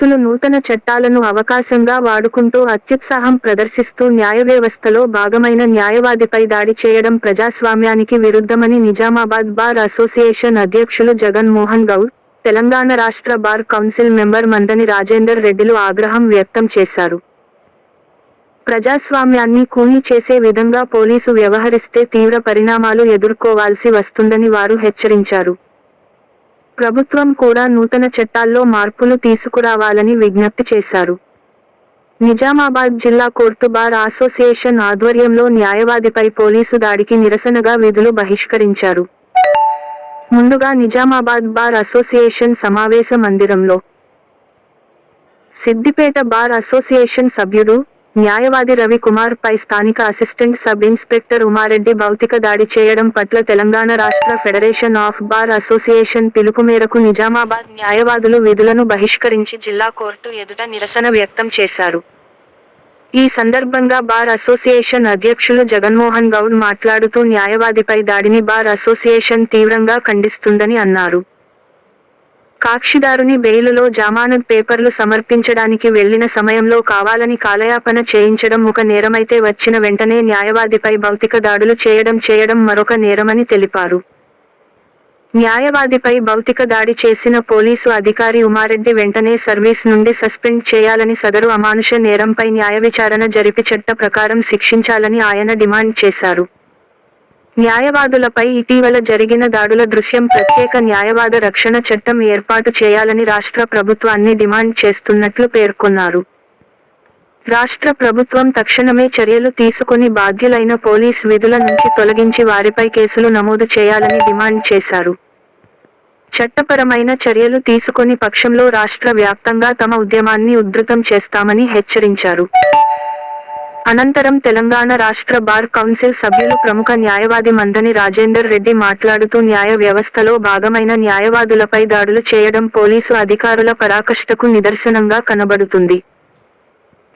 కేసులు నూతన చట్టాలను అవకాశంగా వాడుకుంటూ అత్యుత్సాహం ప్రదర్శిస్తూ న్యాయ వ్యవస్థలో భాగమైన న్యాయవాదిపై దాడి చేయడం ప్రజాస్వామ్యానికి విరుద్ధమని నిజామాబాద్ బార్ అసోసియేషన్ అధ్యక్షులు జగన్ మోహన్ గౌడ్ తెలంగాణ రాష్ట్ర బార్ కౌన్సిల్ మెంబర్ మందని రాజేందర్ రెడ్డిలు ఆగ్రహం వ్యక్తం చేశారు. ప్రజాస్వామ్యాన్ని కూని చేసే విధంగా పోలీసు వ్యవహరిస్తే తీవ్ర పరిణామాలు ఎదుర్కోవాల్సి వస్తుందని వారు హెచ్చరించారు. ప్రభుత్వం కూడా నూతన చట్టాల్లో మార్పులు తీసుకురావాలని విజ్ఞప్తి చేశారు. నిజామాబాద్ జిల్లా కోర్టు బార్ అసోసియేషన్ ఆధ్వర్యంలో న్యాయవాదిపై పోలీసు దాడికి నిరసనగా విధులు బహిష్కరించారు. ముందుగా నిజామాబాద్ బార్ అసోసియేషన్ సమావేశ మందిరంలో. సిద్దిపేట బార్ అసోసియేషన్ సభ్యుడు న్యాయవాది రవికుమార్ పై స్థానిక అసిస్టెంట్ సబ్ ఇన్స్పెక్టర్ ఉమారెడ్డి భౌతిక దాడి చేయడం పట్ల తెలంగాణ రాష్ట్ర ఫెడరేషన్ ఆఫ్ బార్ అసోసియేషన్ పిలుపు మేరకు నిజామాబాద్ న్యాయవాదులు విధులను బహిష్కరించి జిల్లా కోర్టు ఎదుట నిరసన వ్యక్తం చేశారు. ఈ సందర్భంగా బార్ అసోసియేషన్ అధ్యక్షులు జగన్మోహన్ గౌడ్ మాట్లాడుతూ న్యాయవాదిపై దాడిని బార్ అసోసియేషన్ తీవ్రంగా ఖండిస్తుందని అన్నారు. కాక్షిదారుని బెయిలులో జమానత్ పేపర్లు సమర్పించడానికి వెళ్ళిన సమయంలో కావాలని కాలయాపన చేయించడం ఒక నేరమైతే వచ్చిన వెంటనే న్యాయవాదిపై భౌతిక దాడులు చేయడం చేయడం మరొక నేరమని తెలిపారు. న్యాయవాదిపై భౌతిక దాడి చేసిన పోలీసు అధికారి ఉమారెడ్డి వెంటనే సర్వీస్ నుండి సస్పెండ్ చేయాలని సదరు అమానుష నేరంపై న్యాయ విచారణ జరిపి చట్ట ప్రకారం శిక్షించాలని ఆయన డిమాండ్ చేశారు. న్యాయవాదులపై ఇటీవల జరిగిన దాడుల దృశ్యం ప్రత్యేక న్యాయవాద రక్షణ చట్టం ఏర్పాటు చేయాలని రాష్ట్ర ప్రభుత్వాన్ని డిమాండ్ చేస్తున్నట్లు పేర్కొన్నారు. రాష్ట్ర ప్రభుత్వం తక్షణమే చర్యలు తీసుకుని బాధ్యులైన పోలీస్ విధుల నుంచి తొలగించి వారిపై కేసులు నమోదు చేయాలని డిమాండ్ చేశారు. చట్టపరమైన చర్యలు తీసుకొని పక్షంలో రాష్ట్ర వ్యాప్తంగా తమ ఉద్యమాన్ని ఉధృతం చేస్తామని హెచ్చరించారు. అనంతరం తెలంగాణ రాష్ట్ర బార్ కౌన్సిల్ సభ్యులు ప్రముఖ న్యాయవాది మందని రాజేందర్ రెడ్డి మాట్లాడుతూ న్యాయ వ్యవస్థలో భాగమైన న్యాయవాదులపై దాడులు చేయడం పోలీసు అధికారుల పరాకష్టకు నిదర్శనంగా కనబడుతుంది.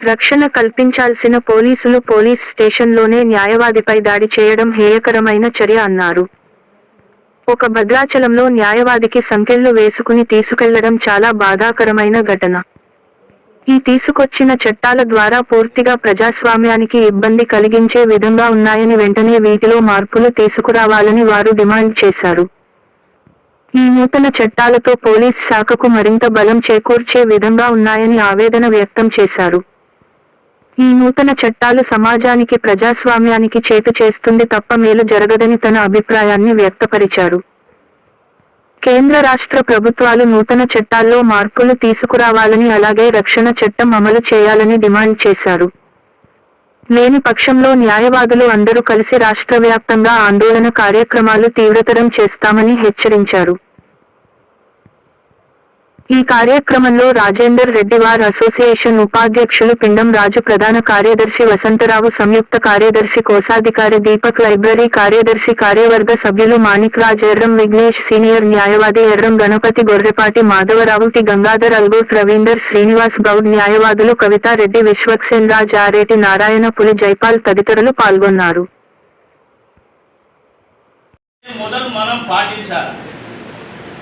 రక్షణ కల్పించాల్సిన పోలీసులు పోలీస్ స్టేషన్లోనే న్యాయవాదిపై దాడి చేయడం హేయకరమైన చర్య అన్నారు. ఒక భద్రాచలంలో న్యాయవాదికి సంకెళ్ళు వేసుకుని తీసుకెళ్ళడం చాలా బాధాకరమైన ఘటన. ఈ తీసుకొచ్చిన చట్టాల ద్వారా పూర్తిగా ప్రజాస్వామ్యానికి ఇబ్బంది కలిగించే విధంగా ఉన్నాయని వెంటనే వీటిలో మార్పులు తీసుకురావాలని వారు డిమాండ్ చేశారు. ఈ నూతన చట్టాలతో పోలీస్ శాఖకు మరింత బలం చేకూర్చే విధంగా ఉన్నాయని ఆవేదన వ్యక్తం చేశారు. ఈ నూతన చట్టాలు సమాజానికి ప్రజాస్వామ్యానికి చేటు చేస్తుంది తప్ప మేలు జరగదని తన అభిప్రాయాన్ని వ్యక్తపరిచారు. కేంద్ర రాష్ట్ర ప్రభుత్వాలు నూతన చట్టాల్లో మార్పులు తీసుకురావాలని అలాగే రక్షణ చట్టం అమలు చేయాలని డిమాండ్ చేశారు. లేని పక్షంలో న్యాయవాదులు అందరూ కలిసి రాష్ట్ర వ్యాప్తంగా ఆందోళన కార్యక్రమాలు తీవ్రతరం చేస్తామని హెచ్చరించారు. ఈ కార్యక్రమంలో రాజేందర్ రెడ్డి వార్ అసోసియేషన్ ఉపాధ్యక్షులు పిండం రాజు ప్రధాన కార్యదర్శి వసంతరావు సంయుక్త కార్యదర్శి కోశాధికారి దీపక్ లైబ్రరీ కార్యదర్శి కార్యవర్గ సభ్యులు మాణిక్ రాజ్ ఎర్రం విఘ్నేష్ సీనియర్ న్యాయవాది ఎర్రం గణపతి గొర్రెపాటి మాధవరావు టి గంగాధర్ అల్గోస్ రవీందర్ శ్రీనివాస్ గౌడ్ న్యాయవాదులు కవితారెడ్డి విశ్వక్సేన్ రాజ్ ఆరేటి నారాయణ పులి జైపాల్ తదితరులు పాల్గొన్నారు. మొదలు మనం పాటించాలి.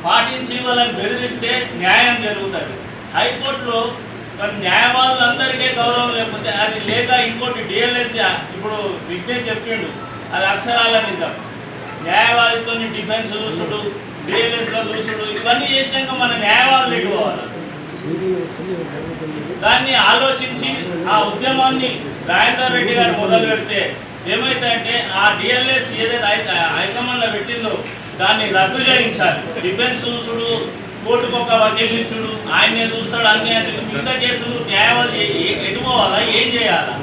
పాటించి వాళ్ళని బెదిరిస్తే న్యాయం జరుగుతుంది. హైకోర్టులో మరి న్యాయవాదులందరికీ గౌరవం లేకపోతే అది లేక ఇంకోటి డిఎల్ఎస్ ఇప్పుడు విజ్ఞే చెప్పిండు అది అక్షరాల నిజం. న్యాయవాదితో డిఫెన్స్ చూసుడు డిఎల్ఎస్లో చూసుడు ఇవన్నీ చేసాక మన న్యాయవాదులు ఎక్కువాలి దాన్ని ఆలోచించి ఆ ఉద్యమాన్ని రాజేందర్ రెడ్డి గారు మొదలు పెడితే ఏమైందంటే ఆ డిఎల్ఎస్ ఏదైతే హైకమాండ్లో పెట్టిందో దాన్ని రద్దు చేయించాలి. డిఫెన్స్ చూసుడు కోర్టుకు ఒక వకీలించుడు ఆయనే చూస్తాడు అన్ని అన్ని మిగతా కేసులు న్యాయవాది ఏ- ఏం చేయాలా?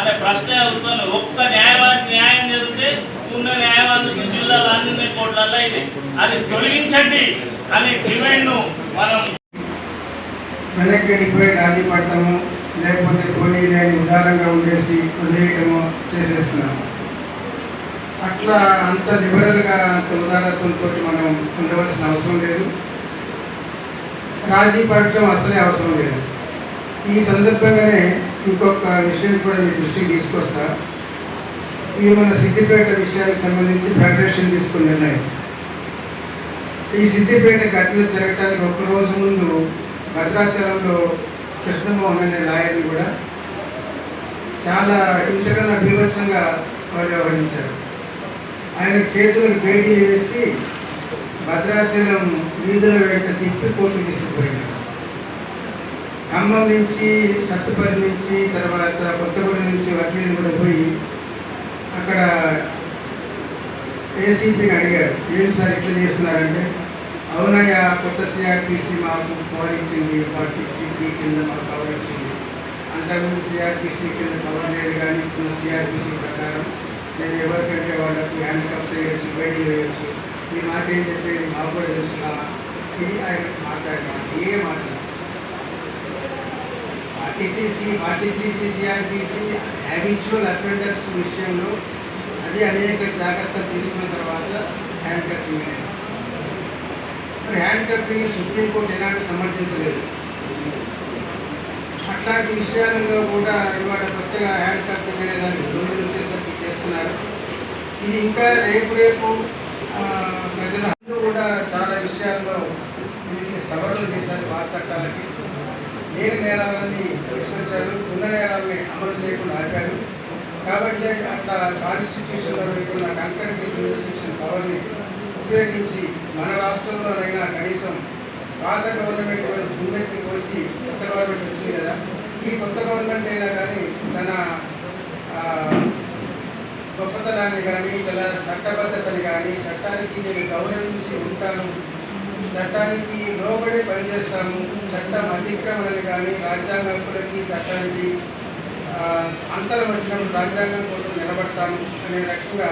అనే ప్రశ్న ఉత్పన్న. ఒక్క న్యాయవాది న్యాయం జరిగితే ఉన్న న్యాయవాదులు జిల్లాలో అన్ని కోట్లల్లో ఇది అది తొలగించండి అనే డిమాండ్ను మనం వెనక్కి వెళ్ళిపోయి రాజీ పడటము లేకపోతే కొన్ని లేని ఉదారంగా ఉండేసి వదిలేయటము చేసేస్తున్నాము. అట్లా అంత లిబరల్గా అంత ఉదారత్వంతో మనం ఉండవలసిన అవసరం లేదు. రాజీ పడటం అసలే అవసరం లేదు. ఈ సందర్భంగానే ఇంకొక విషయం కూడా మీ దృష్టికి తీసుకొస్తా. ఈ మన సిద్దిపేట విషయానికి సంబంధించి ఫెడరేషన్ తీసుకున్న నిర్ణయం. ఈ సిద్దిపేట ఘటన జరగటానికి ఒక రోజు ముందు భద్రాచలంలో కృష్ణమోహన్ అనే లాయర్ని కూడా చాలా ఇంతకన్నా బీభత్సంగా వాళ్ళు వ్యవహరించారు ఆయన చేతులను పేటీ వేసి భద్రాచలం వీధుల వెంట తిప్పి కోర్టు తీసుకుపోయినాడు. ఖమ్మం నుంచి సత్తుపల్లి నుంచి తర్వాత కొత్తపల్లి నుంచి వకీలు కూడా పోయి అక్కడ ఏసీపీని అడిగారు. ఏం సార్ ఇట్లా చేస్తున్నారంటే అవునయ్యా కొత్త సిఆర్పిసి మాకు పవర్ ఇచ్చింది ఫార్టీ కింద మాకు పవర్ ఇచ్చింది. అంతకుముందు సిఆర్పిసి కింద పవర్ లేదు కానీ ఇప్పుడు సిఆర్పిసి ప్రకారం నేను ఎవరికంటే వాళ్ళకు హ్యాండ్ కప్స్ వేయచ్చు బయటికి వేయచ్చు ఈ మాట ఏం చెప్పేది? మాకు కూడా తెలుసునా? ఇది ఆయన మాట్లాడినా? ఏ మాట్లాడారు RTTC RTTC CRTC habitual offenders విషయంలో అది అనేక జాగ్రత్తలు తీసుకున్న తర్వాత హ్యాండ్ కప్పింగ్ అనేది మరి హ్యాండ్ కప్పింగ్ సుప్రీంకోర్టు ఎలాంటి సమర్థించలేదు. అట్లాంటి విషయాలలో కూడా ఇవాళ కొత్తగా హ్యాండ్ కప్పింగ్ అనే దాన్ని రోజులు వచ్చేసరికి చేస్తున్నారు ఇది ఇంకా రేపు రేపు ఆ, కూడా చాలా విషయాల్లో వీటిని సవరణలు చేశారు ఆ చట్టాలకి. లేని నేరాలన్నీ తీసుకొచ్చారు ఉన్న నేరాలని అమలు చేయకుండా ఆపారు. కాబట్టి అట్లా కాన్స్టిట్యూషన్లో పెట్టుకున్న కంకరెంట్ ఇన్స్టిట్యూషన్ పవర్ని ఉపయోగించి మన రాష్ట్రంలోనైనా కనీసం పాత గవర్నమెంట్ వాళ్ళు దుమ్మెత్తి కోసి కొత్త గవర్నమెంట్ వచ్చింది కదా ఈ కొత్త గవర్నమెంట్ అయినా కానీ తన ఆ, గొప్పతనాన్ని కానీ ఇలా చట్టబద్ధతని కానీ చట్టానికి నేను గౌరవించి ఉంటాను. చట్టానికి లోబడి పనిచేస్తాము చట్టం అతిక్రమణని కానీ రాజ్యాంగ హక్కులకి చట్టానికి ఆ, అంతరం వచ్చినప్పుడు రాజ్యాంగం కోసం నిలబడతాము అనే రకంగా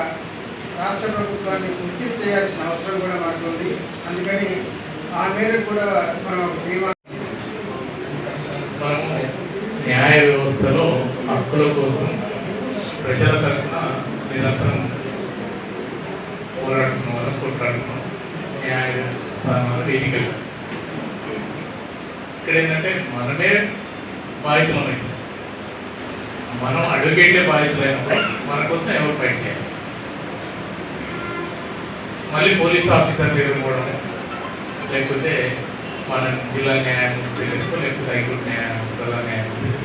రాష్ట్ర ప్రభుత్వాన్ని గుర్తి చేయాల్సిన అవసరం కూడా మనకు ఉంది. అందుకని ఆ మేరకు కూడా మనం బీమా న్యాయ వ్యవస్థలో హక్కుల కోసం ప్రజల తరఫున నిరంతరం పోరాడుతున్న వల్ల కొట్లాడుతున్నాం. న్యాయ స్థానాల వేదికలు ఇక్కడ ఏంటంటే మనమే బాధితులమైంది మనం అడ్వకేటే బాధితులైనప్పుడు మన కోసం ఎవరు ఫైట్ చేయాలి? మళ్ళీ పోలీస్ ఆఫీసర్ దగ్గర పోవడం లేకపోతే మన జిల్లా న్యాయమూర్తి లేకపోతే హైకోర్టు న్యాయమూర్తి జిల్లా న్యాయమూర్తి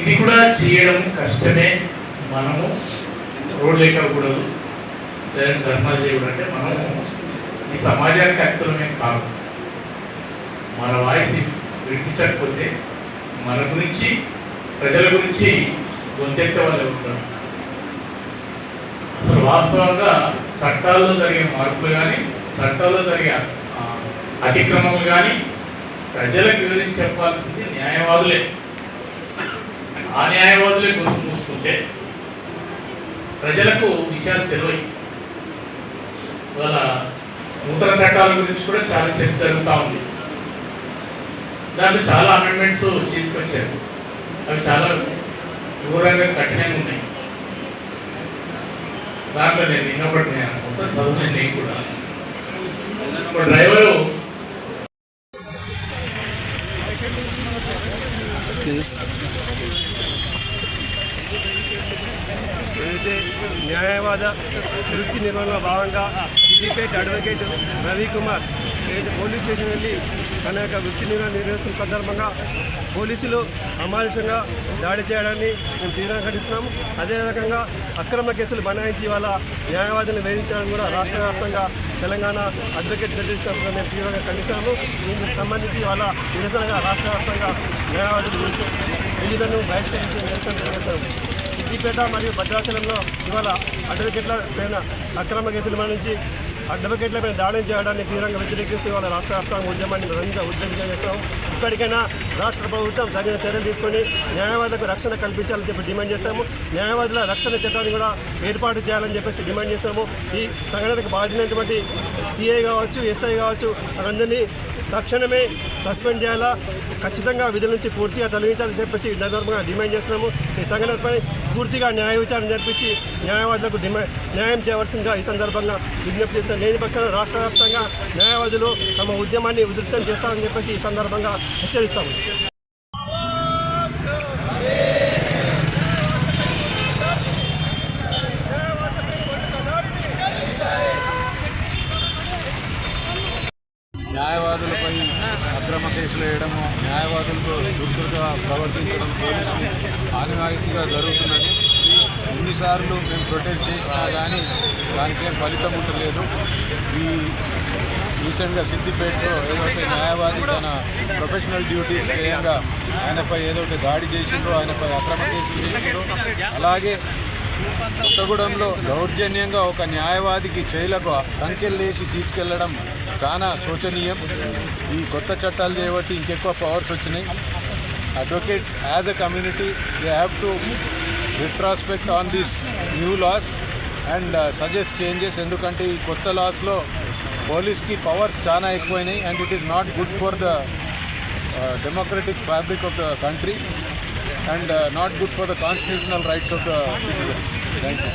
ఇది కూడా చేయడం కష్టమే. మనము రోడ్ లేకకూడదు ధర్మాలు చేయకూడదు అంటే మనము ఈ సమాజానికి అత్యులమే కాదు. మన వాయిస్ వినిపించకపోతే మన గురించి ప్రజల గురించి గొంతెత్తే వాళ్ళు ఉంటారు. అసలు వాస్తవంగా చట్టాల్లో జరిగే మార్పులు కానీ చట్టాల్లో జరిగే అతిక్రమములు కానీ ప్రజలకు వివరించి చెప్పాల్సింది న్యాయవాదులే. ఆ న్యాయవాదులే గుర్తు మూసుకుంటే ప్రజలకు విషయాలు తెలియవు ఇవాళ నూతన చట్టాల గురించి కూడా చాలా చర్చ జరుగుతూ ఉంది. దాంట్లో చాలా అమెండ్మెంట్స్ తీసుకొచ్చారు. అవి చాలా ఘోరంగా కఠినంగా ఉన్నాయి. దాంట్లో నేను విన్నప్పటి నేను అనుకుంటా చదువు నేను కూడా. డ్రైవరు డ్రైవరు ఏదైతే న్యాయవాద వృత్తి నిర్వహణలో భాగంగా సిద్దిపేట అడ్వకేట్ రవికుమార్ ఏదైతే పోలీస్ స్టేషన్ వెళ్ళి తన యొక్క వృత్తి నిర్వహణ నిర్వహిస్తున్న సందర్భంగా పోలీసులు అమానుషంగా దాడి చేయడాన్ని మేము తీవ్రంగా ఖండిస్తున్నాము. అదే రకంగా అక్రమ కేసులు బనాయించి వాళ్ళ న్యాయవాదులను వేధించడం కూడా రాష్ట్ర వ్యాప్తంగా తెలంగాణ అడ్వకేట్ జడ్జెస్ మేము తీవ్రంగా ఖండిస్తాము దీనికి సంబంధించి వాళ్ళ నిరసనగా రాష్ట్ర వ్యాప్తంగా న్యాయవాదుల గురించి విధులను బహిష్కరించి నిరసన సిద్దిపేట మరియు భద్రాచలంలో ఇవాళ అడ్వకేట్ల పైన అక్రమ కేసులు మరణించి అడ్వకేట్ల పైన దాడి చేయడాన్ని తీవ్రంగా వ్యతిరేకిస్తూ వాళ్ళ రాష్ట్ర వ్యాప్తంగా ఉద్యమాన్ని మరింత ఉద్యమం చేస్తాం ఇప్పటికైనా రాష్ట్ర ప్రభుత్వం తగిన చర్యలు తీసుకొని న్యాయవాదులకు రక్షణ కల్పించాలని చెప్పి డిమాండ్ చేస్తాము న్యాయవాదుల రక్షణ చట్టాన్ని కూడా ఏర్పాటు చేయాలని చెప్పేసి డిమాండ్ చేస్తాము ఈ సంఘటనకు బాధినటువంటి సిఐ కావచ్చు ఎస్ఐ కావచ్చు అందరినీ తక్షణమే సస్పెండ్ చేయాలా? ఖచ్చితంగా విధుల నుంచి పూర్తిగా తొలగించాలని చెప్పేసి సందర్భంగా డిమాండ్ చేస్తున్నాము. ఈ సంఘటనపై పూర్తిగా న్యాయ విచారణ జరిపించి న్యాయవాదులకు డిమాండ్ న్యాయం చేయవలసిందిగా ఈ సందర్భంగా విజ్ఞప్తి చేస్తాను లేని పక్షాన రాష్ట్ర వ్యాప్తంగా న్యాయవాదులు తమ ఉద్యమాన్ని ఉధృతం చేస్తామని చెప్పేసి ఈ సందర్భంగా హెచ్చరిస్తాము. న్యాయ కేసులు వేయడము న్యాయవాదులతో దుర్తుగా ప్రవర్తించడం పోలీసులు ఆనవాయితీగా జరుగుతున్నది. ఎన్నిసార్లు మేము ప్రొటెస్ట్ చేసినా కానీ దానికేం ఫలితం ఉండలేదు. ఈ రీసెంట్గా సిద్దిపేటలో ఏదైతే న్యాయవాది తన ప్రొఫెషనల్ డ్యూటీస్ చేయంగా ఆయనపై ఏదైతే దాడి చేసిండ్రో ఆయనపై అక్రమ కేసులు చేసిండ్రో అలాగే కొత్తగూడెంలో దౌర్జన్యంగా ఒక న్యాయవాదికి చేలకు సంఖ్యలు లేచి తీసుకెళ్ళడం చాలా శోచనీయం. ఈ కొత్త చట్టాలు చేయబట్టి ఇంకెక్కువ పవర్స్ వచ్చినాయి. Advocates as a community they have to retrospect on this new laws and suggest changes ఎందుకంటే ఈ కొత్త లాస్లో పోలీస్కి పవర్స్ చాలా ఎక్కువైనాయి and it is not good for the democratic fabric of the country and not good for the constitutional rights of the citizens thank you.